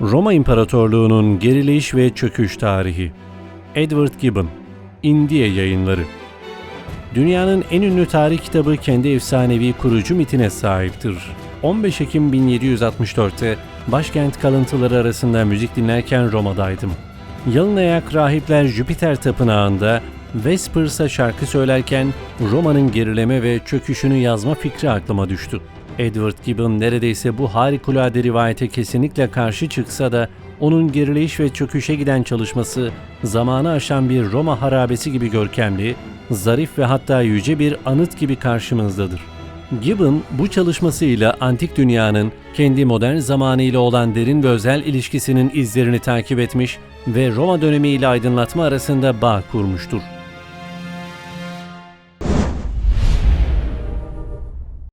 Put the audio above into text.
Roma İmparatorluğu'nun geriliş ve çöküş tarihi. Edward Gibbon, Indiye Yayınları. Dünyanın en ünlü tarih kitabı kendi efsanevi kurucu mitine sahiptir. 15 Ekim 1764'te başkent kalıntıları arasında müzik dinlerken Roma'daydım. Yalın ayak rahipler Jüpiter tapınağında Vespers'a şarkı söylerken Roma'nın gerileme ve çöküşünü yazma fikri aklıma düştü. Edward Gibbon neredeyse bu harikulade rivayete kesinlikle karşı çıksa da onun gerileyiş ve çöküşe giden çalışması zamanı aşan bir Roma harabesi gibi görkemli, zarif ve hatta yüce bir anıt gibi karşımızdadır. Gibbon bu çalışmasıyla antik dünyanın kendi modern zamanıyla olan derin ve özel ilişkisinin izlerini takip etmiş ve Roma dönemi ile aydınlatma arasında bağ kurmuştur.